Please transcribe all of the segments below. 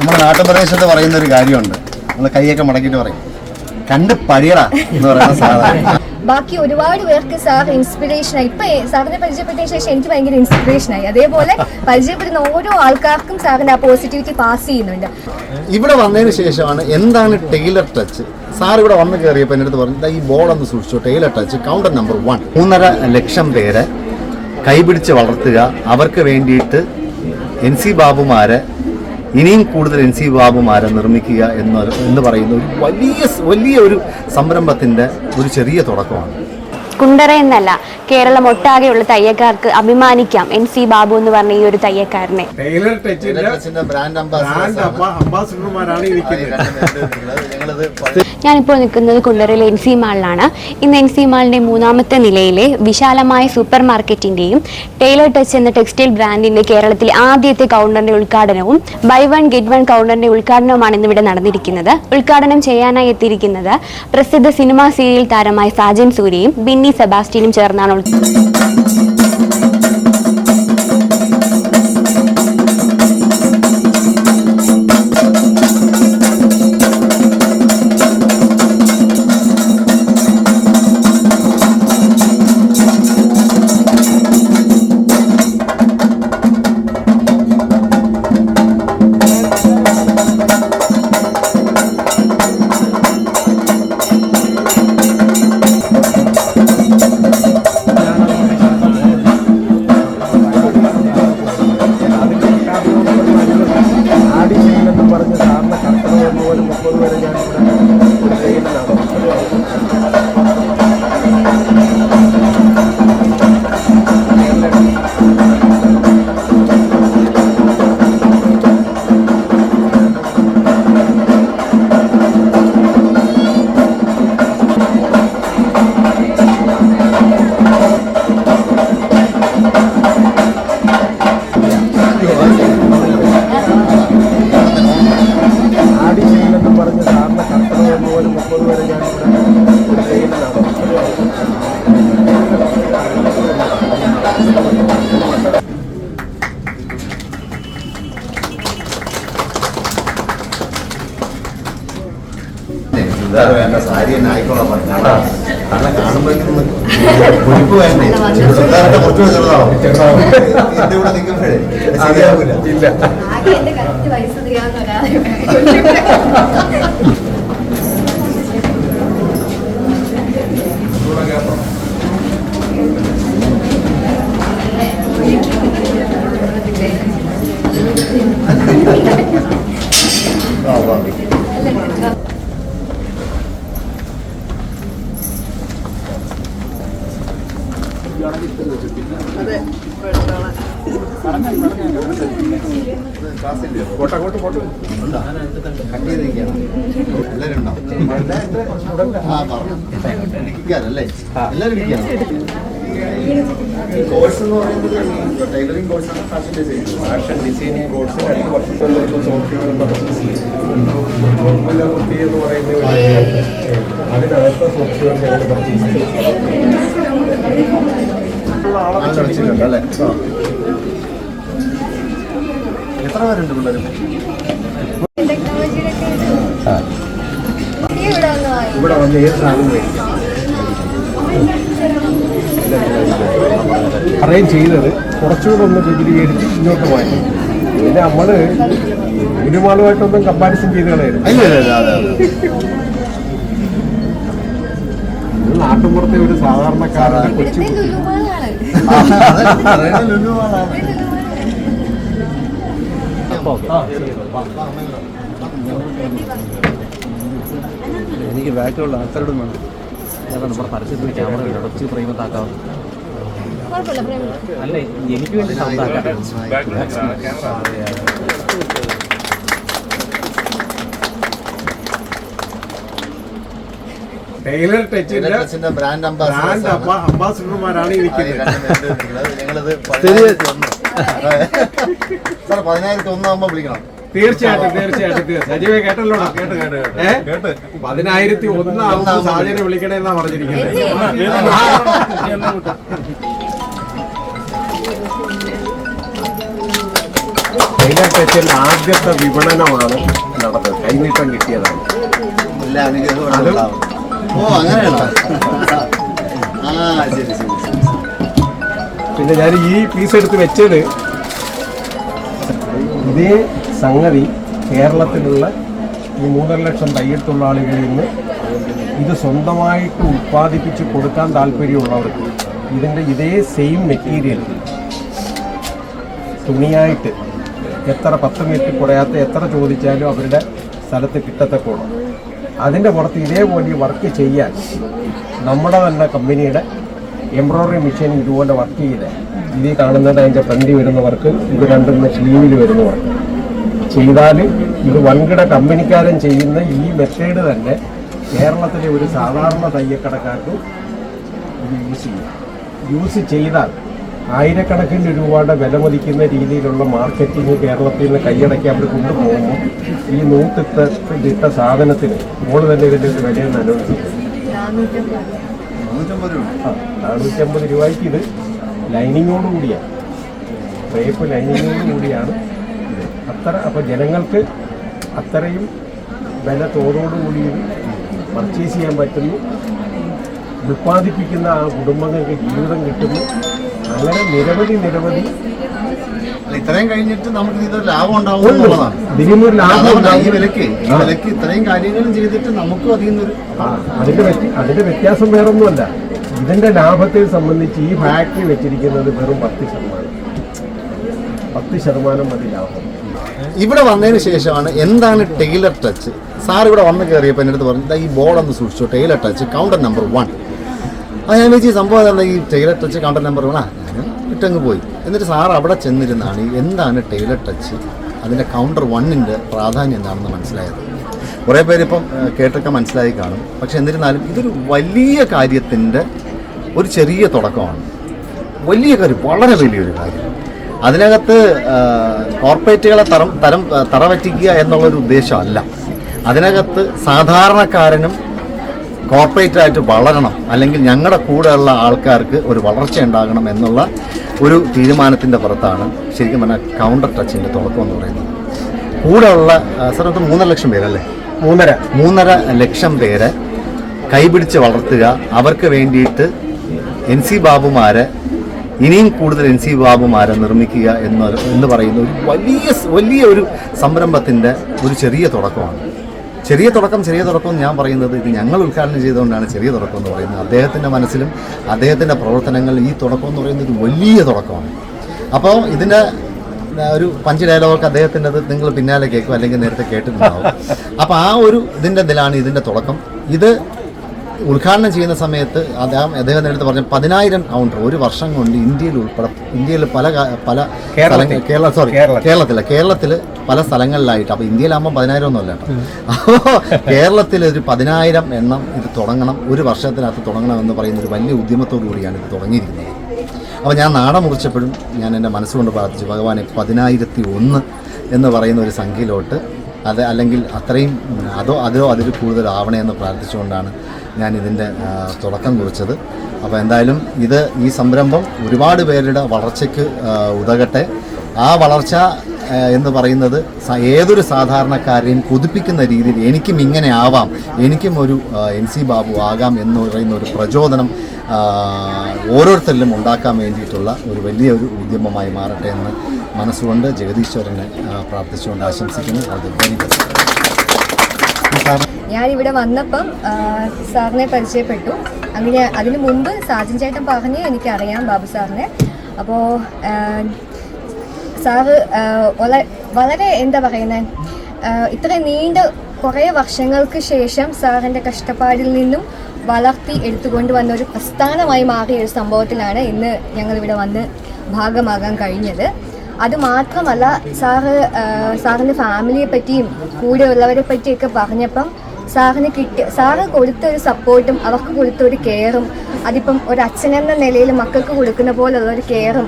നമ്മുടെ നാട്ടുപ്രദേശത്ത് പറയുന്ന ഒരു കാര്യമുണ്ട്. നമ്മൾ കൈയൊക്കെ മടക്കിയിട്ട് പറയും. കണ്ട് പടിയടാ എന്ന് പറയുന്ന സാധനം. ബാക്കി ഒരുപാട് പേർക്ക് സാർ ഇൻസ്പിറേഷൻ ആയി. ഇപ്പൊ സാറിനെ പരിചയപ്പെട്ടതിന് ശേഷം എനിക്ക് ഭയങ്കര ഇൻസ്പിറേഷൻ ആയി. അതേപോലെ പരിചയപ്പെടുന്ന ഓരോ ആൾക്കാർക്കും സാറിന്റെ ആ പോസിറ്റിവിറ്റി പാസ് ചെയ്യുന്നുണ്ട്. ഇവിടെ വന്നതിന് ശേഷമാണ് എന്താണ് ടൈലർ ടച്ച് സാർ ഇവിടെ വന്ന് കയറിയപ്പോൾ എന്റെ അടുത്ത് പറഞ്ഞു ഈ ബോൾ ഒന്ന് സൂക്ഷിച്ചു. Tailor touch counter number one മൂന്നര ലക്ഷം പേരെ കൈപിടിച്ച് വളർത്തുക. അവർക്ക് വേണ്ടിയിട്ട് എൻ സി ബാബുമാരെ ഇനിയും കൂടുതൽ എൻ സി ബാബുമാരെ നിർമ്മിക്കുക എന്ന് എന്ന് പറയുന്ന ഒരു വലിയ വലിയ ഒരു സംരംഭത്തിന്റെ ഒരു ചെറിയ തുടക്കമാണ്. കുണ്ടറ എന്നല്ല കേരളം ഒട്ടാകെയുള്ള തയ്യക്കാർക്ക് അഭിമാനിക്കാം. എൻ സി ബാബു എന്ന് പറഞ്ഞ ഈ ഒരു തയ്യക്കാരനെ. ടൈലർ ടച്ചിന്റെ ടച്ചിന്റെ ബ്രാൻഡ് അംബാസിഡർമാരാണ് ഞാനിപ്പോൾ നിൽക്കുന്നത് കുണ്ടറയിലെ എൻ സി മാളിലാണ്. ഇന്ന് എൻ സി മാളിന്റെ മൂന്നാമത്തെ നിലയിലെ വിശാലമായ സൂപ്പർ മാർക്കറ്റിന്റെയും ടൈലർ ടച്ച് എന്ന ടെക്സ്റ്റൈൽ ബ്രാൻഡിന്റെ കേരളത്തിലെ ആദ്യത്തെ കൗണ്ടറിന്റെ ഉദ്ഘാടനവും ബൈ വൺ ഗെറ്റ് വൺ കൗണ്ടറിന്റെ ഉദ്ഘാടനവുമാണ് ഇന്ന് ഇവിടെ നടന്നിരിക്കുന്നത്. ഉദ്ഘാടനം ചെയ്യാനായി എത്തിയിരിക്കുന്നത് പ്രസിദ്ധ സിനിമാ സീരിയൽ താരമായ സാജൻ സൂര്യയും ബിന്നി സെബാസ്റ്റ്യനും ചേർന്നാണ് ഇല്ല ആകെ എന്റെ കറക്റ്റ് വയസ്സ് അറിയാവുന്ന ഒരാളെ ആ, വാ. കോട്ടക്കോട്ട് കോട്ട് ഉണ്ടോ? കട്ട് ചെയ്തിരിക്കുകയാണോ? എല്ലാവരും ഉണ്ടോ? ആ, പറഞ്ഞു. ഇടുക്കിക്കാരല്ലേ? എല്ലാവരും ഇടുക്കിയാണോ? കോഴ്സ് എന്ന് പറയുന്നത് ടൈലറിംഗ് കോഴ്സാണ് fashion designing fashion designing course രണ്ട് വർഷത്തോളം സോഫ്റ്റ്വെയർ കുട്ടി എന്ന് പറയുന്ന അതിനകത്ത് സോഫ്റ്റ്വെയർ ഞങ്ങൾ പർച്ചേസ് അല്ലേ എത്ര പേരുണ്ട് പിള്ളേർ ഇവിടെ വന്ന് ഏത് സാധനം മേടിക്കാം? അറേഞ്ച് ചെയ്തത് കുറച്ചുകൂടെ ഒന്ന് വിപുലീകരിച്ച് ഇങ്ങോട്ട് പോയത്. പിന്നെ നമ്മൾ ഗുരുമാളുമായിട്ടൊന്നും കമ്പാരിസൺ ചെയ്ത് കളയായിരുന്നു നാട്ടുമ്പുറത്തെ ഒരു സാധാരണക്കാരന്റെ കൊച്ചു ഇവിടുത്തെ എനിക്ക് ബാക്കിലുള്ള ആൾക്കാരോടും വേണം. അതാണ് നമ്മുടെ പരസ്യത്തിൽ ക്യാമറ അടച്ച് പ്രേമത്താക്കാം അല്ല എനിക്ക് വേണ്ടി സൗണ്ടാക്കാം ടൈലർ ടച്ചിന്റെ ബ്രാൻഡ് ബ്രാൻഡ് അംബാസിഡർമാരാണ് ഇരിക്കുന്നത്. ഞങ്ങളത് പതിനായിരത്തി ഒന്ന്. സാർ പതിനായിരത്തി ഒന്നാകുമ്പോ വിളിക്കണം. തീർച്ചയായിട്ടും തീർച്ചയായിട്ടും തീർച്ചയായും സജീവ കേട്ടല്ലോ കേട്ട് കേട്ട് പതിനായിരത്തി ഒന്നാമത്തെ സാഹചര്യം വിളിക്കണേന്നാ പറഞ്ഞിരിക്കുന്നത്. ടൈലർ ടച്ചിന്റെ ആദ്യത്തെ വിപണനമാണ് നടന്നത്. കൈനീട്ടം കിട്ടിയതാണ്. എല്ലാ അനുഗ്രഹവും ഓ അങ്ങനെയാണോ? ആ ശരി ശരി ശരി. പിന്നെ ഞാൻ ഈ പീസ് എടുത്ത് വെച്ചത് ഇതേ സംഗതി കേരളത്തിലുള്ള ഈ മൂന്നര ലക്ഷം തയ്യൽ തൊഴിലാളികളിൽ നിന്ന് ഇത് സ്വന്തമായിട്ട് ഉൽപ്പാദിപ്പിച്ച് കൊടുക്കാൻ താല്പര്യമുള്ളവർക്ക് ഇതിന്റെ ഇതേ സെയിം മെറ്റീരിയൽ തുണിയായിട്ട് എത്ര പത്ത് മീറ്റർ കുറയാത്ത എത്ര ചോദിച്ചാലും അവരുടെ സ്ഥലത്ത് കിട്ടത്തക്കോണം അതിന്റെ പുറത്ത് ഇതേപോലെ വർക്ക് ചെയ്യാൻ നമ്മുടെ തന്നെ കമ്പനിയുടെ എംബ്രോയ്ഡറി മെഷീൻ ഇതുപോലെ വർക്ക് ചെയ്ത് ഇതിൽ കാണുന്നത് അതിന്റെ ഫ്രണ്ടിൽ വരുന്ന വർക്ക് ഇത് രണ്ടും സ്ലീവിൽ വരുന്ന വർക്ക് ചെയ്താൽ ഇത് വൻകിട കമ്പനിക്കാരൻ ചെയ്യുന്ന ഈ മെത്തേഡ് തന്നെ കേരളത്തിലെ ഒരു സാധാരണ തയ്യക്കടക്കാർക്കും ഇത് യൂസ് ചെയ്യും. യൂസ് ചെയ്താൽ ആയിരക്കണക്കിന് രൂപയുടെ വില മതിക്കുന്ന രീതിയിലുള്ള മാർക്കറ്റിംഗ് കേരളത്തിൽ നിന്ന് കൈയടക്കി അവർ കൊണ്ടുപോകുമ്പോൾ ഈ ഇട്ട സാധനത്തിന് മോൾ തന്നെ ഇതിന്റെ ഒരു വിലയെന്ന് ചെയ്തു നാനൂറ്റമ്പത് രൂപയ്ക്ക് ഇത് ലൈനിങ്ങോടുകൂടിയാണ് റേപ്പ് ലൈനിങ്ങോട് കൂടിയാണ്. ഇത് അത്ര അപ്പോൾ ജനങ്ങൾക്ക് അത്രയും വില തോതോടുകൂടി ഇത് പർച്ചേസ് ചെയ്യാൻ പറ്റുന്നു. ഉൽപ്പാദിപ്പിക്കുന്ന ആ കുടുംബങ്ങൾക്ക് ജീവിതം കിട്ടുന്നു. അങ്ങനെ നിരവധി നിരവധി ഇത്രയും കഴിഞ്ഞിട്ട് നമുക്ക് ഇതൊരു ലാഭം ഉണ്ടാവും ഇതിനൊരു ലാഭം ഈ വിലക്ക് ഈ വിലക്ക് ഇത്രയും കാര്യങ്ങളും ചെയ്തിട്ട് നമുക്കും അതിൽ നിന്നൊരു അതിന്റെ വ്യക്തി അതിന്റെ വ്യത്യാസം വേറൊന്നുമല്ല. ഇതിന്റെ ലാഭത്തെ സംബന്ധിച്ച് ഈ ഫാക്ടറി വെച്ചിരിക്കുന്നത് വെറും പത്ത് ശതമാനം. പത്ത് ശതമാനം മതി ലാഭം. ഇവിടെ വന്നതിന് ശേഷമാണ് എന്താണ് ടെയിലർ ടച്ച് സാർ ഇവിടെ വന്ന് കയറിയപ്പോൾ എന്റെ അടുത്ത് പറഞ്ഞു "ദാ ഈ ബോർഡ് ഒന്ന് സൂക്ഷിച്ചു tailor touch counter number one ആ ഞാൻ വെച്ച് ഈ സംഭവം എന്താ? ഈ tailor touch counter number one ഞാൻ ഇട്ടങ്ങ് പോയി. എന്നിട്ട് സാർ അവിടെ ചെന്നിരുന്നാണ് എന്താണ് ടെയിലർ ടച്ച് അതിന്റെ കൗണ്ടർ വണ്ണിന്റെ പ്രാധാന്യം എന്താണെന്ന് മനസ്സിലായത്. കുറേ പേര് ഇപ്പം കേട്ടൊക്കെ മനസ്സിലായി കാണും. പക്ഷെ എന്നിരുന്നാലും ഇതൊരു വലിയ കാര്യത്തിന്റെ ഒരു ചെറിയ തുടക്കമാണ്. വലിയ കാര്യം വളരെ വലിയൊരു കാര്യം. അതിനകത്ത് കോർപ്പറേറ്റുകളെ തരം തരം തറ തറവറ്റിക്കുക എന്നുള്ളൊരു ഉദ്ദേശമല്ല. അതിനകത്ത് സാധാരണക്കാരനും കോർപ്പറേറ്റായിട്ട് വളരണം അല്ലെങ്കിൽ ഞങ്ങളുടെ കൂടെയുള്ള ആൾക്കാർക്ക് ഒരു വളർച്ച ഉണ്ടാകണം എന്നുള്ള ഒരു തീരുമാനത്തിന്റെ പുറത്താണ് ശരിക്കും പറഞ്ഞാൽ കൗണ്ടർ ടച്ചിന്റെ തുടക്കം എന്ന് പറയുന്നത്. കൂടെയുള്ള ഇത് മൂന്നര ലക്ഷം പേരല്ലേ? മൂന്നര. മൂന്നര ലക്ഷം പേരെ കൈപിടിച്ച് വളർത്തുക. അവർക്ക് വേണ്ടിയിട്ട് എൻ സി ബാബുമാരെ ഇനിയും കൂടുതൽ എൻ സി ബാബുമാരെ നിർമ്മിക്കുക എന്ന് എന്ന് പറയുന്ന ഒരു വലിയ വലിയ ഒരു സംരംഭത്തിന്റെ ഒരു ചെറിയ തുടക്കമാണ്. ചെറിയ തുടക്കം ചെറിയ തുടക്കം ഞാൻ പറയുന്നത് ഇത് ഞങ്ങൾ ഉദ്ഘാടനം ചെയ്തുകൊണ്ടാണ് ചെറിയ തുടക്കം എന്ന് പറയുന്നത്. അദ്ദേഹത്തിന്റെ മനസ്സിലും അദ്ദേഹത്തിന്റെ പ്രവർത്തനങ്ങൾ ഈ തുടക്കം എന്ന് പറയുന്നത് ഒരു വലിയ തുടക്കമാണ്. അപ്പോൾ ഇതിന്റെ ഒരു പഞ്ച് ഡയലോഗ് അദ്ദേഹത്തിന്റെത് നിങ്ങൾ പിന്നാലെ കേൾക്കും അല്ലെങ്കിൽ നേരത്തെ കേട്ടിട്ടുണ്ടാവും. അപ്പോൾ ആ ഒരു ഇതിന്റെ ഇതിലാണ് ഇതിന്റെ തുടക്കം. ഇത് ഉദ്ഘാടനം ചെയ്യുന്ന സമയത്ത് അദ്ദേഹം അദ്ദേഹം നേരത്തെ പറഞ്ഞ പതിനായിരം കൗണ്ടർ ഒരു വർഷം കൊണ്ട് ഇന്ത്യയിൽ ഉൾപ്പെടെ ഇന്ത്യയിൽ പല പല. കേരള സോറി. കേരളത്തിൽ കേരളത്തിൽ പല സ്ഥലങ്ങളിലായിട്ട് അപ്പോൾ ഇന്ത്യയിലാകുമ്പോൾ പതിനായിരം ഒന്നുമല്ല അല്ല അപ്പോൾ കേരളത്തിൽ ഒരു പതിനായിരം എണ്ണം ഇത് തുടങ്ങണം ഒരു വർഷത്തിനകത്ത് തുടങ്ങണം എന്ന് പറയുന്ന ഒരു വലിയ ഉദ്യമത്തോടു കൂടിയാണ് ഇത് തുടങ്ങിയിരിക്കുന്നത് അപ്പോൾ ഞാൻ നാട മുറിച്ചപ്പോഴും ഞാൻ എന്റെ മനസ്സുകൊണ്ട് പ്രാർത്ഥിച്ചു ഭഗവാനെ പതിനായിരത്തി ഒന്ന് എന്ന് പറയുന്ന ഒരു സംഖ്യയിലോട്ട് അത് അല്ലെങ്കിൽ അത്രയും അതോ അതോ അതിൽ കൂടുതൽ ആവണേ എന്ന് പ്രാർത്ഥിച്ചുകൊണ്ടാണ് ഞാൻ ഇതിന്റെ തുടക്കം കുറിച്ചത്. അപ്പോൾ എന്തായാലും ഇത് ഈ സംരംഭം ഒരുപാട് പേരുടെ വളർച്ചയ്ക്ക് ഉതകട്ടെ. ആ വളർച്ച എന്ന് പറയുന്നത് ഏതൊരു സാധാരണക്കാരെയും കൊതിപ്പിക്കുന്ന രീതിയിൽ എനിക്കും ഇങ്ങനെ ആവാം. എനിക്കും ഒരു എൻ സി ബാബു ആകാം എന്ന് പറയുന്ന ഒരു പ്രചോദനം ഓരോരുത്തരിലും ഉണ്ടാക്കാൻ വേണ്ടിയിട്ടുള്ള ഒരു വലിയ ഒരു ഉദ്യമമായി മാറട്ടെ എന്ന് മനസ്സുകൊണ്ട് ജഗദീശ്വരനെ പ്രാർത്ഥിച്ചുകൊണ്ട് ആശംസിക്കുന്നു. അത് ഇവിടെ വന്നപ്പം സാറിനെ പരിചയപ്പെട്ടു. അങ്ങനെ അതിനു മുമ്പ് സാജൻ ചേട്ടൻ പറഞ്ഞ് എനിക്കറിയാം ബാബു സാറിനെ. അപ്പോൾ സാറ് വള- വളരെ എന്താ പറയുന്നത് ഇത്ര നീണ്ട കുറേ വർഷങ്ങൾക്ക് ശേഷം സാറിന്റെ കഷ്ടപ്പാടിൽ നിന്നും വളർത്തി എടുത്തുകൊണ്ട് വന്ന ഒരു പ്രസ്ഥാനമായി മാറിയ ഒരു സംഭവത്തിലാണ് ഇന്ന് ഞങ്ങളിവിടെ വന്ന് ഭാഗമാകാൻ കഴിഞ്ഞത്. അത് മാത്രമല്ല സാറ് സാറിന്റെ ഫാമിലിയെ പറ്റിയും കൂടെയുള്ളവരെ പറ്റിയൊക്കെ പറഞ്ഞപ്പം സാറിന് കിട്ടിയ സാറ് കൊടുത്ത ഒരു സപ്പോർട്ടും അവർക്ക് കൊടുത്ത ഒരു കെയറും അതിപ്പം ഒരു അച്ഛനെന്ന നിലയിൽ മക്കൾക്ക് കൊടുക്കുന്ന പോലുള്ള ഒരു കെയറും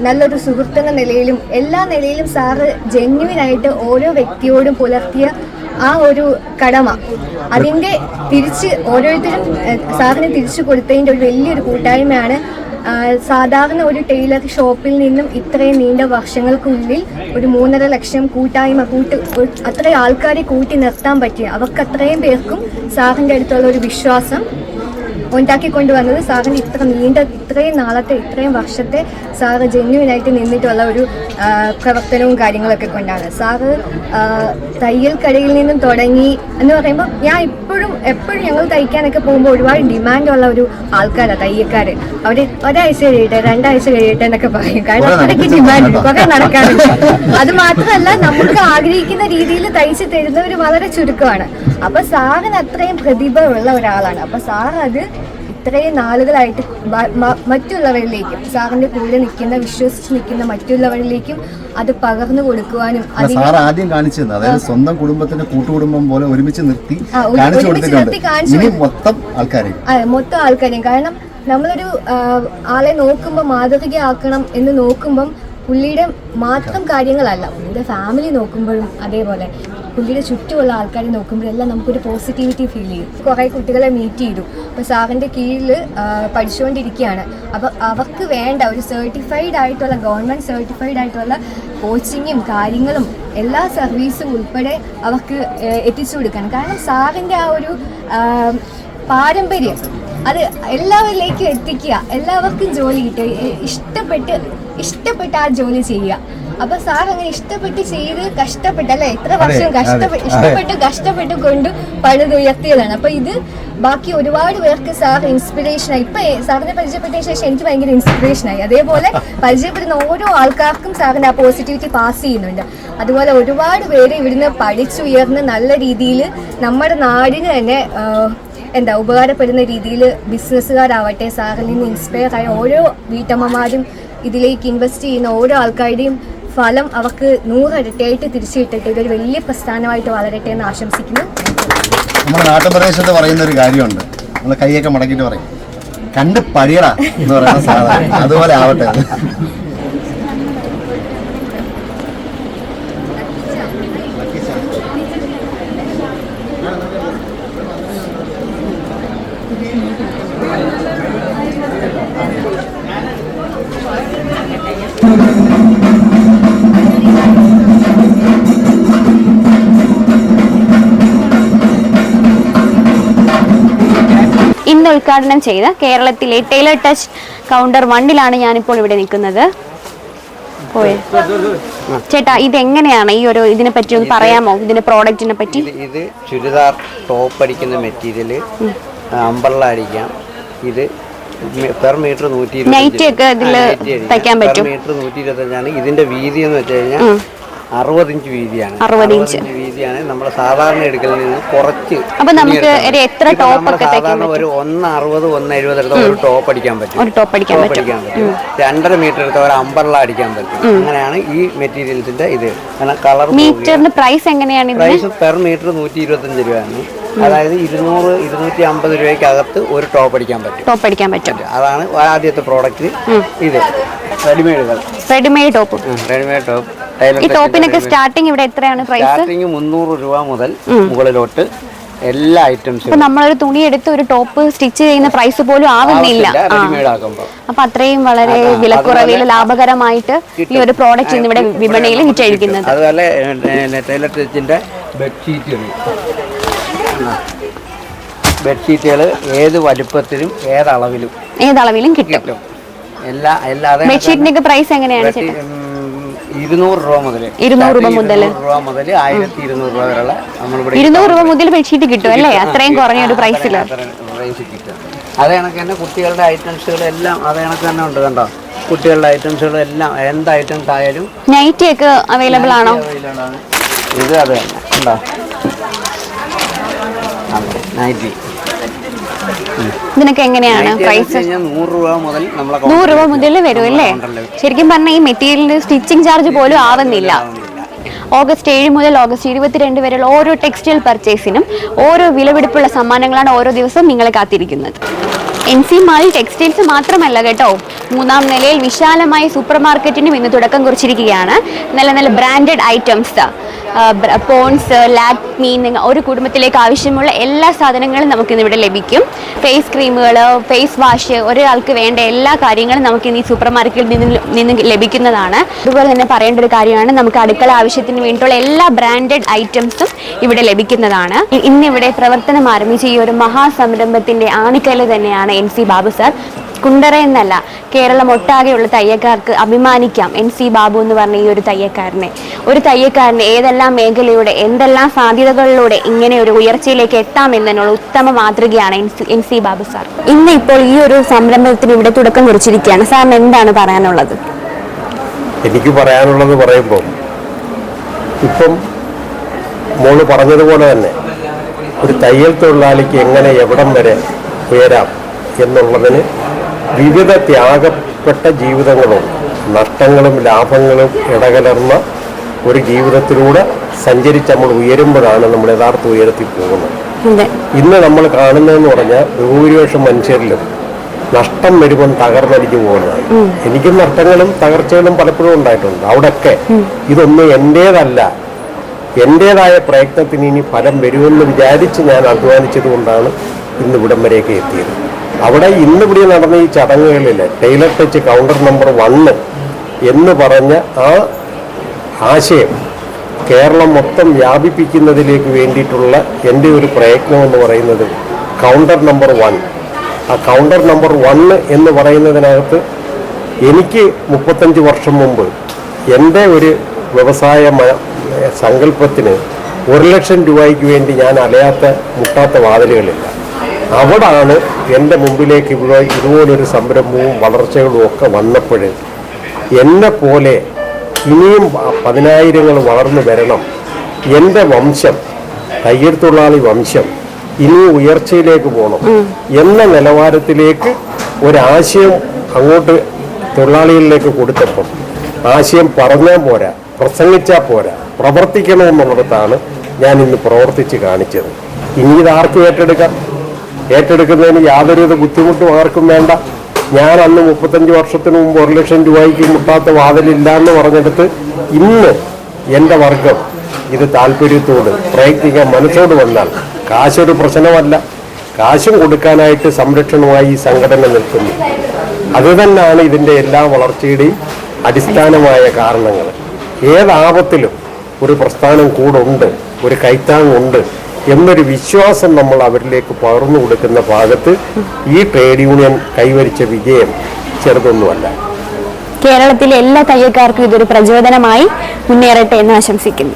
നല്ലൊരു സുഹൃത്തെന്ന നിലയിലും എല്ലാ നിലയിലും സാറ് ജെന്യുവിനായിട്ട് ഓരോ വ്യക്തിയോടും പുലർത്തിയ ആ ഒരു കടമ. അതിന്റെ തിരിച്ച് ഓരോരുത്തരും സാറിന് തിരിച്ചു കൊടുത്തതിന്റെ ഒരു വലിയൊരു കൂട്ടായ്മയാണ് സാധാരണ ഒരു ടൈലർ ഷോപ്പിൽ നിന്നും ഇത്രയും നീണ്ട വർഷങ്ങൾക്കുള്ളിൽ ഒരു മൂന്നര ലക്ഷം കൂട്ടായ്മ കൂട്ട് അത്രയും ആൾക്കാരെ കൂട്ടി നിർത്താൻ പറ്റിയ അവർക്ക് അത്രയും പേർക്കും സാറിന്റെ അടുത്തുള്ള ഒരു വിശ്വാസം ഉണ്ടാക്കിക്കൊണ്ടുവന്നത് സാറിന് ഇത്ര നീണ്ട ഇത്രയും നാളത്തെ ഇത്രയും വർഷത്തെ സാറ് ജെന്യുവിനായിട്ട് നിന്നിട്ടുള്ള ഒരു പ്രവർത്തനവും കാര്യങ്ങളൊക്കെ കൊണ്ടാണ്. സാറ് തയ്യൽ കടയിൽ നിന്നും തുടങ്ങി എന്ന് പറയുമ്പോൾ ഞാൻ ഇപ്പോഴും എപ്പോഴും ഞങ്ങൾ തയ്ക്കാനൊക്കെ പോകുമ്പോൾ ഒരുപാട് ഡിമാൻഡുള്ള ഒരു ആൾക്കാരാണ് തയ്യക്കാർ അവർ ഒരാഴ്ച കഴിയട്ടെ രണ്ടാഴ്ച കഴിയട്ടെ എന്നൊക്കെ പറയും. കാരണം അത്രയ്ക്ക് ഡിമാൻഡ്. കുറെ നടക്കാറുണ്ട്. അത് മാത്രമല്ല നമുക്ക് ആഗ്രഹിക്കുന്ന രീതിയിൽ തയ്ച്ച് തരുന്നവർ വളരെ ചുരുക്കമാണ്. അപ്പൊ സാറിന് അത്രയും പ്രതിഭ ഉള്ള ഒരാളാണ്. അപ്പൊ സാർ അത് ഇത്രയും നാളുകളായിട്ട് മറ്റുള്ളവരിലേക്കും സാറിന്റെ കൂടെ നിൽക്കുന്ന വിശ്വസിച്ച് നിൽക്കുന്ന മറ്റുള്ളവരിലേക്കും അത് പകർന്നു കൊടുക്കുവാനും സാർ ആദ്യം കാണിച്ചു അതായത് സ്വന്തം കുടുംബത്തിന്റെ കൂട്ടുകുടുംബം പോലെ ഒരുമിച്ച് നിർത്തി കാണിച്ചു കൊടുത്തിട്ടുണ്ട്. മൊത്തം ആൾക്കാരെയും. അതെ മൊത്തം ആൾക്കാരെയും. കാരണം നമ്മളൊരു ആളെ നോക്കുമ്പോൾ മാതൃകയാക്കണം എന്ന് നോക്കുമ്പം പുള്ളിയുടെ മാത്രം കാര്യങ്ങളല്ല പുള്ളിയുടെ ഫാമിലി നോക്കുമ്പോഴും അതേപോലെ. പുള്ളിയുടെ ചുറ്റുമുള്ള ആൾക്കാരെ നോക്കുമ്പോഴെല്ലാം നമുക്കൊരു പോസിറ്റിവിറ്റി ഫീൽ ചെയ്യും. കുറേ കുട്ടികളെ മീറ്റ് ചെയ്തു. അപ്പോൾ സാറിന്റെ കീഴിൽ പഠിച്ചുകൊണ്ടിരിക്കുകയാണ്. അപ്പോൾ അവർക്ക് വേണ്ട ഒരു സർട്ടിഫൈഡ് ആയിട്ടുള്ള ഗവൺമെന്റ് സർട്ടിഫൈഡ് ആയിട്ടുള്ള കോച്ചിങ്ങും കാര്യങ്ങളും എല്ലാ സർവീസും ഉൾപ്പെടെ അവർക്ക് എത്തിച്ചു കൊടുക്കണം കാരണം സാറിന്റെ ആ ഒരു പാരമ്പര്യം അത് എല്ലാവരിലേക്കും എത്തിക്കുക എല്ലാവർക്കും ജോലി കിട്ടുക ഇഷ്ടപ്പെട്ട് ഇഷ്ടപ്പെട്ട് ആ ജോലി ചെയ്യുക. അപ്പൊ സാർ അങ്ങനെ ഇഷ്ടപ്പെട്ട് ചെയ്ത് കഷ്ടപ്പെട്ട് അല്ലെ എത്ര വർഷം കഷ്ടപ്പെട്ട്. ഇഷ്ടപ്പെട്ട് കഷ്ടപ്പെട്ട് കൊണ്ട് പണിതുയർത്തിയതാണ് അപ്പൊ ഇത് ബാക്കി ഒരുപാട് പേർക്ക് സാർ ഇൻസ്പിറേഷൻ ആയി. ഇപ്പൊ സാറിനെ പരിചയപ്പെട്ടതിന് ശേഷം എനിക്ക് ഭയങ്കര ഇൻസ്പിറേഷൻ ആയി. അതേപോലെ പരിചയപ്പെടുന്ന ഓരോ ആൾക്കാർക്കും സാറിന് ആ പോസിറ്റിവിറ്റി പാസ് ചെയ്യുന്നുണ്ട്. അതുപോലെ ഒരുപാട് പേര് ഇവിടുന്ന് പഠിച്ചുയർന്ന് നല്ല രീതിയിൽ നമ്മുടെ നാടിന് തന്നെ എന്താ ഉപകാരപ്പെടുന്ന രീതിയിൽ ബിസിനസ്സുകാരാവട്ടെ സാറിൽ നിന്ന് ഇൻസ്പയർ ആയ ഓരോ വീട്ടമ്മമാരും ഇതിലേക്ക് ഇൻവെസ്റ്റ് ചെയ്യുന്ന ഓരോ ആൾക്കാരുടെയും ഫലം അവർക്ക് നൂറരട്ടിയായിട്ട് തിരിച്ചു കിട്ടട്ടെ ഇതൊരു വലിയ പ്രസ്ഥാനമായിട്ട് വളരട്ടെ എന്ന് ആശംസിക്കുന്നു. നമ്മുടെ നാട്ടുപ്രദേശത്ത് പറയുന്ന ഒരു കാര്യമുണ്ട്. നമ്മൾ കൈയൊക്കെ മടക്കിയിട്ട് പറയും. കണ്ട് പടിയടാ എന്ന് പറയുന്ന സാധനം. അതുപോലെ ആവട്ടെ. ഉദ്ഘാടനം ചെയ്ത കേരളത്തിലെ ടൈലർ ടച്ച് കൗണ്ടർ വണ്ണിലാണ് ഞാനിപ്പോൾ ഇവിടെ നിൽക്കുന്നത്. ചേട്ടാ ഇത് എങ്ങനെയാണ് ഈ ഒരു ഇതിനെ പറ്റി ഒന്ന് പറയാമോ? ഇതിന്റെ പ്രോഡക്റ്റിനെ പറ്റി? ഇത് ചുരിദാർ ടോപ്പ് അടിക്കുന്ന മെറ്റീരിയൽ അമ്പർല അടിക്കാം. ഇത് പെർ മീറ്റർ നൂറ്റി തയ്ക്കാൻ പറ്റും. മീറ്റർ നൂറ്റി ഇരുപത്തഞ്ചാണ് ഇതിന്റെ വീതി എന്ന് വെച്ച് കഴിഞ്ഞാൽ അറുപത് ഇഞ്ച് വീതിയാണ്. 60 ഇഞ്ച്. വീതിയാണ്. നമ്മൾ സാധാരണ എടുക്കലിൽ നിന്ന് കുറച്ച് അപ്പൊ നമുക്ക് ഒരു എത്ര ടോപ്പ് ഒക്കെ സാധാരണ ഒരു ഒന്ന് അറുപത് ഒന്ന് എഴുപത് എടുത്ത ഒരു ടോപ്പ് അടിക്കാൻ പറ്റും. ഒരു ടോപ്പ് അടിക്കാൻ പറ്റും. രണ്ടര മീറ്റർ എടുത്ത ഒരു അമ്പർല അടിക്കാൻ പറ്റും. അങ്ങനെയാണ് ഈ മെറ്റീരിയൽസിന്റെ ഇത്. കാരണം കളർ മീറ്ററിന് പ്രൈസ് എങ്ങനെയാണ് പ്രൈസ് പെർ മീറ്റർ നൂറ്റി ഇരുപത്തഞ്ച് രൂപയാണ്. അതായത് ഇരുന്നൂറ് ഇരുന്നൂറ്റി അമ്പത് രൂപയ്ക്കകത്ത് ഒരു ടോപ്പ് അടിക്കാൻ പറ്റും. ടോപ്പ് അടിക്കാൻ പറ്റും. അതാണ് ആദ്യത്തെ പ്രോഡക്റ്റ് ഇത്. റെഡിമെയ്ഡുകൾ റെഡിമെയ്ഡ് ടോപ്പ് റെഡിമെയ്ഡ് ടോപ്പ് ഈ ടോപ്പിനൊക്കെ സ്റ്റാർട്ടിംഗ് ഇവിടെ എത്രയാണ് പ്രൈസ് സ്റ്റാർട്ടിംഗ് മുന്നൂറ് രൂപ മുതൽ മുകളിലോട്ട്. എല്ലാ ഐറ്റംസും അപ്പൊ നമ്മളൊരു തുണി എടുത്ത് ഒരു ടോപ്പ് സ്റ്റിച്ച് ചെയ്യുന്ന പ്രൈസ് പോലും ആവുന്നില്ല. അപ്പൊ അത്രയും വളരെ വിലക്കുറവിൽ ലാഭകരമായിട്ട് ഈ ഒരു പ്രോഡക്റ്റ് ഇന്ന് ഇവിടെ വിപണിയിൽ വിറ്റഴിക്കുന്നത്. അതുപോലെ ടൈലർ ടച്ചിന്റെ ബെഡ്ഷീറ്റുകൾ ബെഡ്ഷീറ്റുകൾ ഏത് വലുപ്പത്തിലും ഏത് അളവിലും ഏതളവിലും കിട്ടും. കിട്ടും. എല്ലാ എല്ലാ ബെഡ് ബെഡ്ഷീറ്റിന്റെ പ്രൈസ് എങ്ങനെയാണ് ചേട്ടാ? ഇരുന്നൂറ് രൂപ മുതൽ ഇരുന്നൂറ് രൂപ മുതൽ രൂപ മുതൽ ആയിരത്തി ഇരുന്നൂറ് രൂപ വരെയുള്ള നമ്മളിവിടെ ഇരുന്നൂറ് രൂപ മുതൽ ബെഡ്ഷീറ്റ് കിട്ടും അല്ലേ? അത്രയും കുറഞ്ഞ ഒരു പ്രൈസിൽ റേഞ്ച് കിട്ടും. അത് കണക്ക് തന്നെ കുട്ടികളുടെ ഐറ്റംസുകൾ എല്ലാം അത് കണക്ക് തന്നെ ഉണ്ട് കണ്ടോ? കുട്ടികളുടെ ഐറ്റംസുകൾ എല്ലാം എന്ത് ഐറ്റംസ് ആയാലും നൈറ്റി ഒക്കെ അവൈലബിൾ ആണ്. ഇത് അത് തന്നെ. ഉണ്ടോ നൈറ്റി ഇതിനൊക്കെ എങ്ങനെയാണ് പ്രൈസ് കഴിഞ്ഞാൽ നൂറ് രൂപ മുതൽ നമ്മളെ നൂറ് രൂപ മുതൽ വരും അല്ലേ? ശരിക്കും പറഞ്ഞാൽ ഈ മെറ്റീരിയലിന് സ്റ്റിച്ചിങ് ചാർജ് പോലും ആവുന്നില്ല. ഓഗസ്റ്റ് ഏഴ് മുതൽ ഓഗസ്റ്റ് ഇരുപത്തിരണ്ട് വരെയുള്ള ഓരോ ടെക്സ്റ്റൈൽ പർച്ചേസിനും ഓരോ വിലപിടിപ്പുള്ള സമ്മാനങ്ങളാണ് ഓരോ ദിവസവും നിങ്ങളെ കാത്തിരിക്കുന്നത്. എൻ സി മാളിൽ ടെക്സ്റ്റൈൽസ് മാത്രമല്ല കേട്ടോ. മൂന്നാം നിലയിൽ വിശാലമായ സൂപ്പർ മാർക്കറ്റിനും ഇന്ന് തുടക്കം കുറിച്ചിരിക്കുകയാണ്. നല്ല നല്ല ബ്രാൻഡഡ് ഐറ്റംസ് പോൺസ് ലാക്മി ഒരു കുടുംബത്തിലേക്ക് ആവശ്യമുള്ള എല്ലാ സാധനങ്ങളും നമുക്കിന്ന് ലഭിക്കും. ഫേസ് ക്രീമുകൾ ഫേസ് വാഷ് ഒരാൾക്ക് വേണ്ട എല്ലാ കാര്യങ്ങളും നമുക്ക് ഈ സൂപ്പർ മാർക്കറ്റിൽ നിന്ന് നിന്ന് ലഭിക്കുന്നതാണ്. അതുപോലെ തന്നെ പറയേണ്ട ഒരു കാര്യമാണ് നമുക്ക് അടുക്കള ആവശ്യത്തിന് വേണ്ടിയിട്ടുള്ള എല്ലാ ബ്രാൻഡഡ് ഐറ്റംസും ഇവിടെ ലഭിക്കുന്നതാണ്. ഇന്നിവിടെ പ്രവർത്തനം ആരംഭിച്ച ഈ ഒരു മഹാസംരംഭത്തിന്റെ ആണിക്കൽ തന്നെയാണ് N C Babu sir. Kundara എന്നല്ല കേരളം ഒട്ടാകെയുള്ള തയ്യക്കാർക്ക് അഭിമാനിക്കാം. എൻ സി ബാബു എന്ന് പറഞ്ഞ ഈ ഒരു തയ്യക്കാരനെ. ഒരു തയ്യക്കാരനെ ഏതെല്ലാം മേഖലയുടെ എന്തെല്ലാം സാധ്യതകളിലൂടെ ഇങ്ങനെ ഒരു ഉയർച്ചയിലേക്ക് എത്താം എന്നതിനുള്ള ഉത്തമ മാതൃകയാണ് എൻ സി ബാബു സാർ. ഇന്ന് ഇപ്പോൾ ഈ ഒരു സംരംഭത്തിന് ഇവിടെ തുടക്കം കുറിച്ചിരിക്കുകയാണ്. സാറിന് എന്താണ് പറയാനുള്ളത്? എനിക്ക് പറയാനുള്ളത് പറയുമ്പോൾ ഇപ്പം മോൾ പറഞ്ഞതുപോലെ തന്നെ ഒരു തയ്യൽ തൊഴിലാളിക്ക് എങ്ങനെ എവിടം വരെ ഉയരാം എന്നുള്ളതിന് വിവിധ ത്യാഗപ്പെട്ട ജീവിതങ്ങളും നഷ്ടങ്ങളും ലാഭങ്ങളും ഇടകലർന്ന ഒരു ജീവിതത്തിലൂടെ സഞ്ചരിച്ച് നമ്മൾ ഉയരുമ്പോഴാണ് നമ്മൾ യഥാർത്ഥ ഉയരത്തിൽ പോകുന്നത്. ഇന്ന് നമ്മൾ കാണുന്നതെന്ന് പറഞ്ഞാൽ ഭൂരിപക്ഷം മനുഷ്യരിലും നഷ്ടം വരുമ്പം തകർന്നടിച്ചു പോകുന്നതാണ്. എനിക്കും നഷ്ടങ്ങളും തകർച്ചകളും പലപ്പോഴും ഉണ്ടായിട്ടുണ്ട്. അവിടെയൊക്കെ ഇതൊന്നും എന്റേതല്ല എന്റേതായ പ്രയത്നത്തിന് ഇനി ഫലം വരുമെന്ന് വിചാരിച്ച് ഞാൻ അധ്വാനിച്ചത് കൊണ്ടാണ് ഇന്ന് ഇവിടം വരെയൊക്കെ എത്തിയത്. അവിടെ ഇന്ന് ഇവിടെ നടന്ന ഈ ചടങ്ങുകളിൽ tailor touch counter number one എന്ന് പറഞ്ഞ ആ ആശയം കേരളം മൊത്തം വ്യാപിപ്പിക്കുന്നതിലേക്ക് വേണ്ടിയിട്ടുള്ള എന്റെ ഒരു പ്രയത്നം എന്ന് പറയുന്നത് കൗണ്ടർ നമ്പർ വൺ ആ കൗണ്ടർ നമ്പർ വണ്ണ് എന്ന് പറയുന്നതിനകത്ത് എനിക്ക് മുപ്പത്തഞ്ച് വർഷം മുമ്പ് എന്റെ ഒരു വ്യവസായ സങ്കല്പത്തിന് ഒരു ലക്ഷം രൂപയ്ക്ക് വേണ്ടി ഞാൻ അലയാത്ത മുട്ടാത്ത വാതിലുകളില്ല. അവിടാണ് എന്റെ മുമ്പിലേക്ക് ഇവിടെ ഇതുപോലൊരു സംരംഭവും വളർച്ചകളും ഒക്കെ വന്നപ്പോൾ എന്നെ പോലെ ഇനിയും പതിനായിരങ്ങൾ വളർന്നു വരണം. എന്റെ വംശം തയ്യൽ തൊഴിലാളി വംശം ഇനിയും ഉയർച്ചയിലേക്ക് പോകണം എന്ന നിലവാരത്തിലേക്ക് ഒരാശയം അങ്ങോട്ട് തൊഴിലാളികളിലേക്ക് കൊടുത്തപ്പം ആശയം പറഞ്ഞാൽ പോരാ പ്രസംഗിച്ചാൽ പോരാ പ്രവർത്തിക്കണമെന്നുള്ളിടത്താണ് ഞാൻ ഇന്ന് പ്രവർത്തിച്ച് കാണിച്ചത്. ഇനി ഇത് ആർക്കും ഏറ്റെടുക്കാം? ഏറ്റെടുക്കുന്നതിന് യാതൊരുവിധ ബുദ്ധിമുട്ടും ആർക്കും വേണ്ട. ഞാൻ അന്ന് മുപ്പത്തഞ്ച് വർഷത്തിന് മുമ്പ് ഒരു ലക്ഷം രൂപയ്ക്ക് മുട്ടാത്ത വാതിലില്ല എന്ന് പറഞ്ഞെടുത്ത് ഇന്ന് എന്റെ വർഗം ഇത് താല്പര്യത്തോട് പ്രയത്നിക്കാൻ മനസ്സോട് വന്നാൽ കാശൊരു പ്രശ്നമല്ല. കാശും കൊടുക്കാനായിട്ട് സംരക്ഷണമായി ഈ സംഘടന നിൽക്കുന്നു. അത് തന്നെയാണ് ഇതിന്റെ എല്ലാ വളർച്ചയുടെയും അടിസ്ഥാനമായ കാരണങ്ങൾ. ഏതാപത്തിലും ഒരു പ്രസ്ഥാനം കൂടുണ്ട് ഒരു കൈത്താങ്ങുണ്ട് എന്നൊരു വിശ്വാസം നമ്മൾ അവരിലേക്ക് പകർന്നു കൊടുക്കുന്ന ഭാഗത്ത് ഈ ട്രേഡ് യൂണിയൻ കൈവരിച്ച വിജയം ചെറുതൊന്നുമല്ല. കേരളത്തിലെ എല്ലാ തയ്യക്കാർക്കും ഇതൊരു പ്രചോദനമായി മുന്നേറട്ടെ എന്ന് ആശംസിക്കുന്നു.